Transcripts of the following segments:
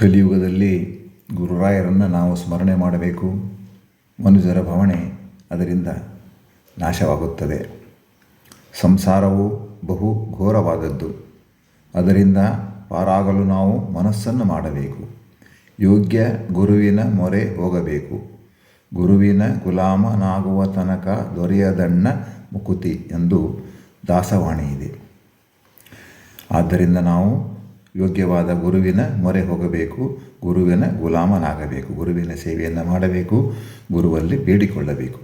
ಕಲಿಯುಗದಲ್ಲಿ ಗುರುರಾಯರನ್ನು ನಾವು ಸ್ಮರಣೆ ಮಾಡಬೇಕು. ಮನುಜರ ಭವಣೆ ಅದರಿಂದ ನಾಶವಾಗುತ್ತದೆ. ಸಂಸಾರವು ಬಹು ಘೋರವಾದದ್ದು. ಅದರಿಂದ ಪಾರಾಗಲು ನಾವು ಮನಸ್ಸನ್ನು ಮಾಡಬೇಕು. ಯೋಗ್ಯ ಗುರುವಿನ ಮೊರೆ ಹೋಗಬೇಕು. ಗುರುವಿನ ಗುಲಾಮನಾಗುವ ತನಕ ದೊರೆಯದಣ್ಣ ಮುಕುತಿ ಎಂದು ದಾಸವಾಣಿ ಇದೆ. ಆದ್ದರಿಂದ ನಾವು ಯೋಗ್ಯವಾದ ಗುರುವಿನ ಮೊರೆ ಹೋಗಬೇಕು, ಗುರುವಿನ ಗುಲಾಮನಾಗಬೇಕು, ಗುರುವಿನ ಸೇವೆಯನ್ನು ಮಾಡಬೇಕು, ಗುರುವಲ್ಲಿ ಬೇಡಿಕೊಳ್ಳಬೇಕು.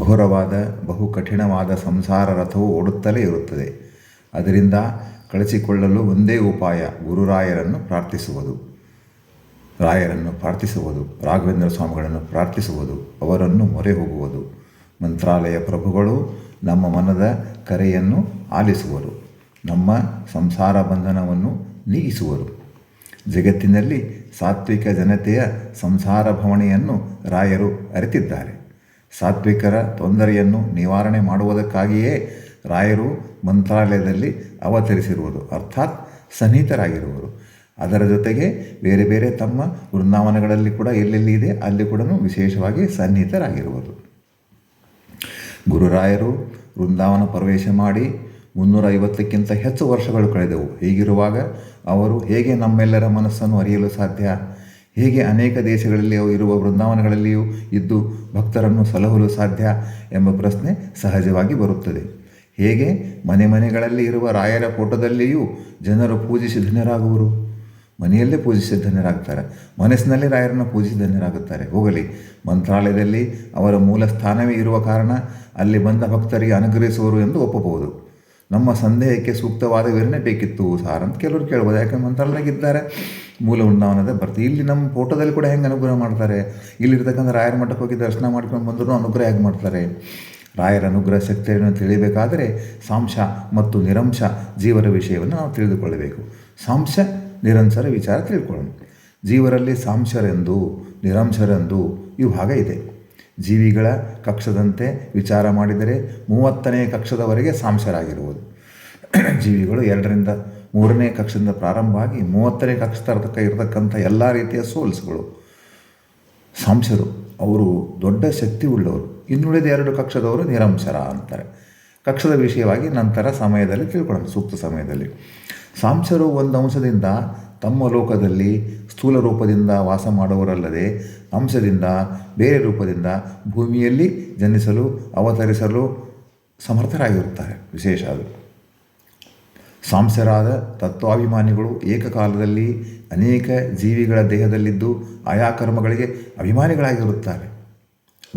ಘೋರವಾದ ಬಹು ಕಠಿಣವಾದ ಸಂಸಾರ ರಥವು ಓಡುತ್ತಲೇ ಇರುತ್ತದೆ. ಅದರಿಂದ ಕಳಿಸಿಕೊಳ್ಳಲು ಒಂದೇ ಉಪಾಯ ಗುರುರಾಯರನ್ನು ಪ್ರಾರ್ಥಿಸುವುದು. ರಾಯರನ್ನು ಪ್ರಾರ್ಥಿಸುವುದು, ರಾಘವೇಂದ್ರ ಸ್ವಾಮಿಗಳನ್ನು ಪ್ರಾರ್ಥಿಸುವುದು, ಅವರನ್ನು ಮೊರೆ ಹೋಗುವುದು. ಮಂತ್ರಾಲಯ ಪ್ರಭುಗಳು ನಮ್ಮ ಮನದ ಕರೆಯನ್ನು ಆಲಿಸುವರು. ನಮ್ಮ ಸಂಸಾರ ಬಂಧನವನ್ನು ನೀಗಿಸುವರು. ಜಗತ್ತಿನಲ್ಲಿ ಸಾತ್ವಿಕ ಜನತೆಯ ಸಂಸಾರ ಭವಣೆಯನ್ನು ರಾಯರು ಅರಿತಿದ್ದಾರೆ. ಸಾತ್ವಿಕರ ತೊಂದರೆಯನ್ನು ನಿವಾರಣೆ ಮಾಡುವುದಕ್ಕಾಗಿಯೇ ರಾಯರು ಮಂತ್ರಾಲಯದಲ್ಲಿ ಅವತರಿಸಿರುವುದು, ಅರ್ಥಾತ್ ಸನ್ನಿಹಿತರಾಗಿರುವರು. ಅದರ ಜೊತೆಗೆ ಬೇರೆ ಬೇರೆ ತಮ್ಮ ವೃಂದಾವನಗಳಲ್ಲಿ ಕೂಡ ಎಲ್ಲೆಲ್ಲಿ ಇದೆ, ಅಲ್ಲಿ ಕೂಡ ವಿಶೇಷವಾಗಿ ಸನ್ನಿಹಿತರಾಗಿರುವುದು ಗುರುರಾಯರು ವೃಂದಾವನ ಪ್ರವೇಶ ಮಾಡಿ ಮುನ್ನೂರ ಐವತ್ತಕ್ಕಿಂತ ಹೆಚ್ಚು ವರ್ಷಗಳು ಕಳೆದವು. ಹೀಗಿರುವಾಗ ಅವರು ಹೇಗೆ ನಮ್ಮೆಲ್ಲರ ಮನಸ್ಸನ್ನು ಅರಿಯಲು ಸಾಧ್ಯ? ಹೇಗೆ ಅನೇಕ ದೇಶಗಳಲ್ಲಿ ಇರುವ ವೃಂದಾವನಗಳಲ್ಲಿಯೂ ಇದ್ದು ಭಕ್ತರನ್ನು ಸಲಹಲು ಸಾಧ್ಯ ಎಂಬ ಪ್ರಶ್ನೆ ಸಹಜವಾಗಿ ಬರುತ್ತದೆ. ಹೇಗೆ ಮನೆ ಮನೆಗಳಲ್ಲಿ ಇರುವ ರಾಯರ ಫೋಟೋದಲ್ಲಿಯೂ ಜನರು ಪೂಜಿಸಿ ಧನ್ಯರಾಗುವರು? ಮನೆಯಲ್ಲೇ ಪೂಜಿಸಿ ಧನ್ಯರಾಗ್ತಾರೆ. ಮನಸ್ಸಿನಲ್ಲಿ ರಾಯರನ್ನು ಪೂಜಿಸಿ ಧನ್ಯರಾಗುತ್ತಾರೆ. ಹೋಗಲಿ. ಮಂತ್ರಾಲಯದಲ್ಲಿ ಅವರ ಮೂಲ ಸ್ಥಾನವೇ ಇರುವ ಕಾರಣ ಅಲ್ಲಿ ಬಂದ ಭಕ್ತರಿಗೆ ಅನುಗ್ರಹಿಸುವರು ಎಂದು ಒಪ್ಪಬಹುದು. ನಮ್ಮ ಸಂದೇಹಕ್ಕೆ ಸೂಕ್ತವಾದ ವಿವರಣೆ ಬೇಕಿತ್ತು ಸಾರ್ ಅಂತ ಕೆಲವರು ಕೇಳ್ಬೋದು. ಯಾಕಂದ್ರೆ ಮಂತ್ರಾಲಯಕ್ಕಿದ್ದಾರೆ ಮೂಲ ವೃಂದಾವನದ ಬರ್ತೀವಿ ಇಲ್ಲಿ ನಮ್ಮ ಫೋಟೋದಲ್ಲಿ ಕೂಡ ಹೆಂಗೆ ಅನುಗ್ರಹ ಮಾಡ್ತಾರೆ? ಇಲ್ಲಿರ್ತಕ್ಕಂಥ ರಾಯರ ಮಠಕ್ಕೆ ಹೋಗಿ ದರ್ಶನ ಮಾಡ್ಕೊಂಡು ಬಂದರೂ ಅನುಗ್ರಹ ಹೇಗೆ ಮಾಡ್ತಾರೆ? ರಾಯರ ಅನುಗ್ರಹ ಶಕ್ತಿಯನ್ನು ತಿಳಿಯಬೇಕಾದರೆ ಸಾಂಶ ಮತ್ತು ನಿರಂಶ ಜೀವರ ವಿಷಯವನ್ನು ನಾವು ತಿಳಿದುಕೊಳ್ಳಬೇಕು. ಸಾಂಶ, ನಿರಂಶರ ವಿಚಾರ ತಿಳ್ಕೊಳ್ಳೋಣ. ಜೀವರಲ್ಲಿ ಸಾಂಶರೆಂದು, ನಿರಂಶರೆಂದು ಇವು ಭಾಗ ಇದೆ. ಜೀವಿಗಳ ಕಕ್ಷದಂತೆ ವಿಚಾರ ಮಾಡಿದರೆ ಮೂವತ್ತನೇ ಕಕ್ಷದವರೆಗೆ ಸಾಂಶರಾಗಿರುವುದು ಜೀವಿಗಳು ಎರಡರಿಂದ ಮೂರನೇ ಕಕ್ಷದಿಂದ ಪ್ರಾರಂಭ ಆಗಿ ಮೂವತ್ತನೇ ಕಕ್ಷ ತರತಕ್ಕ ಇರತಕ್ಕಂಥ ಎಲ್ಲ ರೀತಿಯ ಸೋಲ್ಸ್ಗಳು. ಸಾಂಶರು ಅವರು ದೊಡ್ಡ ಶಕ್ತಿ ಉಳ್ಳವರು. ಇನ್ನುಳಿದ ಎರಡು ಕಕ್ಷದವರು ನಿರಂಶರ ಅಂತಾರೆ. ಕಕ್ಷದ ವಿಷಯವಾಗಿ ನಂತರ ಸಮಯದಲ್ಲಿ ತಿಳ್ಕೊಳ್ಳೋಣ, ಸೂಕ್ತ ಸಮಯದಲ್ಲಿ. ಸಾಂಶರು ಒಂದು ಅಂಶದಿಂದ ತಮ್ಮ ಲೋಕದಲ್ಲಿ ಸ್ಥೂಲ ರೂಪದಿಂದ ವಾಸ ಮಾಡುವರಲ್ಲದೆ ಅಂಶದಿಂದ ಬೇರೆ ರೂಪದಿಂದ ಭೂಮಿಯಲ್ಲಿ ಜನಿಸಲು, ಅವತರಿಸಲು ಸಮರ್ಥರಾಗಿರುತ್ತಾರೆ. ವಿಶೇಷ ಅದು. ಸಾಂಸರಾದ ತತ್ವಾಭಿಮಾನಿಗಳು ಏಕಕಾಲದಲ್ಲಿ ಅನೇಕ ಜೀವಿಗಳ ದೇಹದಲ್ಲಿದ್ದು ಆಯಾ ಕರ್ಮಗಳಿಗೆ ಅಭಿಮಾನಿಗಳಾಗಿರುತ್ತಾರೆ.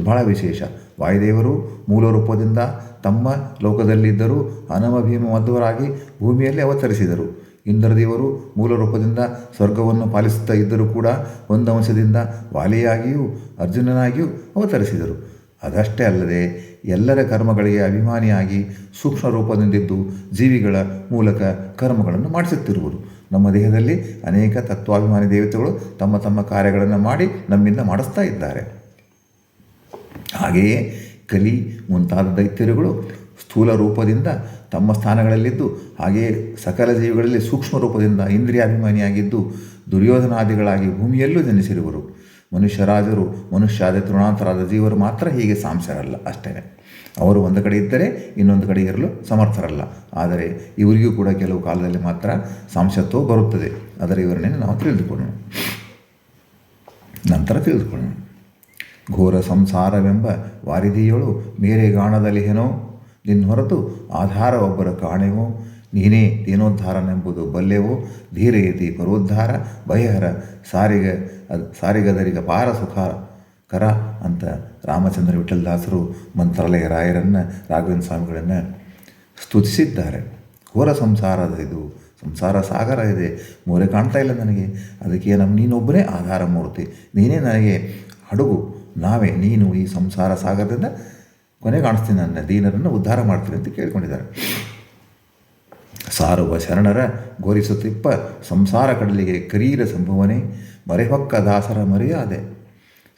ಬಹಳ ವಿಶೇಷ. ವಾಯುದೇವರು ಮೂಲ ರೂಪದಿಂದ ತಮ್ಮ ಲೋಕದಲ್ಲಿದ್ದರೂ ಅನಮಭೀಮವದ್ವರಾಗಿ ಭೂಮಿಯಲ್ಲಿ ಅವತರಿಸಿದರು. ಇಂದ್ರದೇವರು ಮೂಲ ರೂಪದಿಂದ ಸ್ವರ್ಗವನ್ನು ಪಾಲಿಸುತ್ತಾ ಇದ್ದರೂ ಕೂಡ ಒಂದು ಅಂಶದಿಂದ ವಾಲಿಯಾಗಿಯೂ ಅರ್ಜುನನಾಗಿಯೂ ಅವತರಿಸಿದರು. ಅದಷ್ಟೇ ಅಲ್ಲದೆ ಎಲ್ಲರ ಕರ್ಮಗಳಿಗೆ ಅಭಿಮಾನಿಯಾಗಿ ಸೂಕ್ಷ್ಮ ರೂಪದಿಂದಿದ್ದು ಜೀವಿಗಳ ಮೂಲಕ ಕರ್ಮಗಳನ್ನು ಮಾಡಿಸುತ್ತಿರುವರು ನಮ್ಮ ದೇಹದಲ್ಲಿ ಅನೇಕ ತತ್ವಾಭಿಮಾನಿ ದೇವತೆಗಳು ತಮ್ಮ ತಮ್ಮ ಕಾರ್ಯಗಳನ್ನು ಮಾಡಿ ನಮ್ಮಿಂದ ಮಾಡಿಸ್ತಾ ಇದ್ದಾರೆ. ಹಾಗೆಯೇ ಕಲಿ ಮುಂತಾದ ದೈತ್ಯರುಗಳು ಸ್ಥೂಲ ರೂಪದಿಂದ ತಮ್ಮ ಸ್ಥಾನಗಳಲ್ಲಿದ್ದು, ಹಾಗೆಯೇ ಸಕಲ ಜೀವಿಗಳಲ್ಲಿ ಸೂಕ್ಷ್ಮ ರೂಪದಿಂದ ಇಂದ್ರಿಯಾಭಿಮಾನಿಯಾಗಿದ್ದು, ದುರ್ಯೋಧನಾದಿಗಳಾಗಿ ಭೂಮಿಯಲ್ಲೂ ಜನಿಸಿರುವರು. ಮನುಷ್ಯರಾಜರು ಮನುಷ್ಯಾದ ತೃಣಾಂತರಾದ ಜೀವರು ಮಾತ್ರ ಹೀಗೆ ಸಾಂಸರಲ್ಲ, ಅಷ್ಟೇ. ಅವರು ಒಂದು ಕಡೆ ಇದ್ದರೆ ಇನ್ನೊಂದು ಕಡೆ ಇರಲು ಸಮರ್ಥರಲ್ಲ. ಆದರೆ ಇವರಿಗೂ ಕೂಡ ಕೆಲವು ಕಾಲದಲ್ಲಿ ಮಾತ್ರ ಸಾಂಶತ್ವ ಬರುತ್ತದೆ. ಅದರ ವಿವರಣೆಯನ್ನು ನಾವು ತಿಳಿದುಕೊಳ್ಳೋಣ. ನಂತರ ತಿಳಿದುಕೊಳ್ಳೋಣ. ಘೋರ ಸಂಸಾರವೆಂಬ ವಾರಿದಿಯೊಳು ಮೇರೆಗಾಣದಲ್ಲಿಹೆನೋ ನಿನ್ನ ಹೊರತು ಆಧಾರ ಒಬ್ಬರ ಕಾಣೆವೋ? ನೀನೇ ದೇನೋದ್ಧಾರನೆಂಬುದು ಬಲ್ಲೆವೋ? ಧೀರಯತಿ ಪರೋದ್ಧಾರ ಭಯಹರ ಸಾರಿಗ ಸಾರಿಗದರಿಗ ಪಾರ ಸುಖ ಕರ ಅಂತ ರಾಮಚಂದ್ರ ವಿಠಲದಾಸರು ಮಂತ್ರಾಲಯ ರಾಯರನ್ನು, ರಾಘವೇಂದ್ರ ಸ್ವಾಮಿಗಳನ್ನು ಸ್ತುತಿಸಿದ್ದಾರೆ. ಘೋರ ಸಂಸಾರದ ಇದು, ಸಂಸಾರ ಸಾಗರ ಇದೆ. ಮೋರೆ ಕಾಣ್ತಾ ಇಲ್ಲ ನನಗೆ. ಅದಕ್ಕೆ ನಮ್ಮ ನೀನೊಬ್ಬನೇ ಆಧಾರ ಮೂರ್ತಿ. ನೀನೇ ನನಗೆ ಹಡಗು. ನಾವೇ ನೀನು ಈ ಸಂಸಾರ ಸಾಗರದಿಂದ ಕೊನೆ ಕಾಣಿಸ್ತೀನಿ ನನ್ನ ದೀನರನ್ನು ಉದ್ಧಾರ ಮಾಡ್ತೀನಿ ಅಂತ ಕೇಳ್ಕೊಂಡಿದ್ದಾರೆ. ಸಾರುವ ಶರಣರ ಗೋರಿಸುತ್ತಿಪ್ಪ ಸಂಸಾರ ಕಡಲಿಗೆ ಕರೀರ ಸಂಭವನೆ, ಮರೆಹೊಕ್ಕ ದಾಸರ ಮರ್ಯಾದೆ.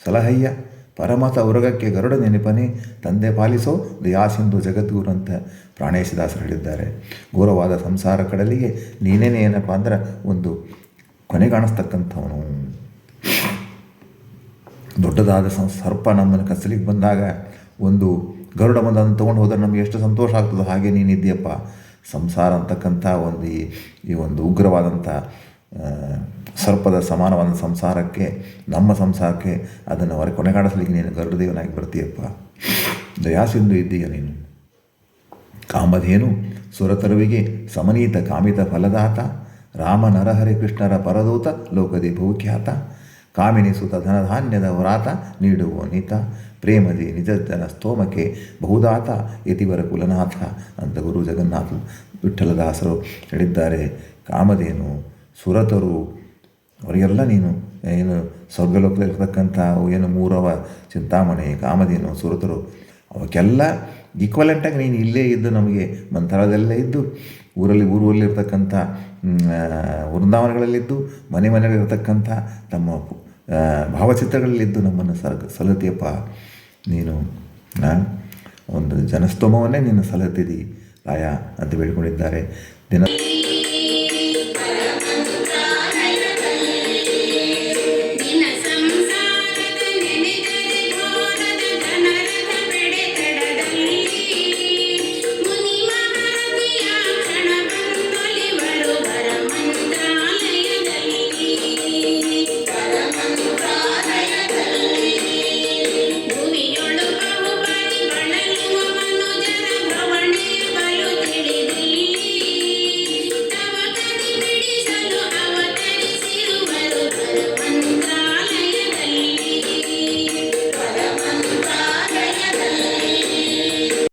ಸಲಹಯ್ಯ, ಪರಮತ ಉರಗಕ್ಕೆ ಗರುಡ ನೆನಪನೆ, ತಂದೆ ಪಾಲಿಸೋ ದಯಾಸಿಂಧು ಜಗದ್ಗುರು ಅಂತ ಪ್ರಾಣೇಶದಾಸರು ಹೇಳಿದ್ದಾರೆ. ಘೋರವಾದ ಸಂಸಾರ ಕಡಲಿಗೆ ನೀನೇನೇ ಏನಪ್ಪ ಅಂದ್ರೆ ಒಂದು ಕೊನೆ ಕಾಣಿಸ್ತಕ್ಕಂಥವನು. ದೊಡ್ಡದಾದ ಸರ್ಪ ನಮ್ಮನ್ನು ಕಸಲಿಗೆ ಬಂದಾಗ ಒಂದು ಗರುಡ ಬಂದು ಅದನ್ನು ತೊಗೊಂಡು ಹೋದರೆ ನಮಗೆ ಎಷ್ಟು ಸಂತೋಷ ಆಗ್ತದೆ ಹಾಗೆ ನೀನಿದ್ದೀಯಪ್ಪ ಸಂಸಾರ ಅಂತಕ್ಕಂಥ ಒಂದು ಈ ಒಂದು ಉಗ್ರವಾದಂಥ ಸರ್ಪದ ಸಮಾನವಾದ ಸಂಸಾರಕ್ಕೆ, ನಮ್ಮ ಸಂಸಾರಕ್ಕೆ ಅದನ್ನು ಹೊರ ಕೊನೆಗಾಡಿಸ್ಲಿಕ್ಕೆ ನೀನು ಗರುಡದೇವನಾಗಿ ಬರ್ತೀಯಪ್ಪ. ದಯಾಸಿಂಧು ಇದ್ದೀಯ ನೀನು. ಕಾಮಧೇನು ಸುರತರುವಿಗೆ ಸಮನೀತ ಕಾಮಿತ ಫಲದಾತ, ರಾಮ ನರಹರಿ ಕೃಷ್ಣರ ಪರದೂತ ಲೋಕದಿ ಬಹುಖ್ಯಾತ ಕಾಮಿನಿ ಸುತ ಧನಧಾನ್ಯದ ವ್ರಾತ ನೀಡುವ ನಿತ. ಪ್ರೇಮದಿ ನಿಜ ಜನ ಸ್ತೋಮಕ್ಕೆ ಬಹುದಾತ ಯತಿವರ ಕುಲನಾಥ ಅಂತ ಗುರು ಜಗನ್ನಾಥ ವಿಠಲದಾಸರು ಹೇಳಿದ್ದಾರೆ. ಕಾಮಧೇನು, ಸುರತರು, ಅವರಿಗೆಲ್ಲ ನೀನು, ಏನು ಸ್ವರ್ಗಲೋಕದಲ್ಲಿರ್ತಕ್ಕಂಥ ಏನು ಮೂರವ ಚಿಂತಾಮಣಿ, ಕಾಮಧೇನು, ಸುರತರು, ಅವಕ್ಕೆಲ್ಲ ಈಕ್ವಲೆಂಟಾಗಿ ನೀನು ಇಲ್ಲೇ ಇದ್ದು ನಮಗೆ ಮಂತ್ರದಲ್ಲೇ ಇದ್ದು ಊರಲ್ಲಿ ಊರಲ್ಲಿರ್ತಕ್ಕಂಥ ವೃಂದಾವನಗಳಲ್ಲಿದ್ದು, ಮನೆ ಮನೆಗಳಿರ್ತಕ್ಕಂಥ ತಮ್ಮ ಭಾವಚಿತ್ರಗಳಲ್ಲಿದ್ದು ನಮ್ಮನ್ನು ಸರ್ ಸಲತಿಯಪ್ಪ, ನೀನು ಒಂದು ಜನಸ್ತೋಮವನ್ನೇ ನೀನು ಸಲತಿದಿ ರಾಯ ಅಂತ ಬೇಡಿಕೊಂಡಿದ್ದಾರೆ. ದಿನ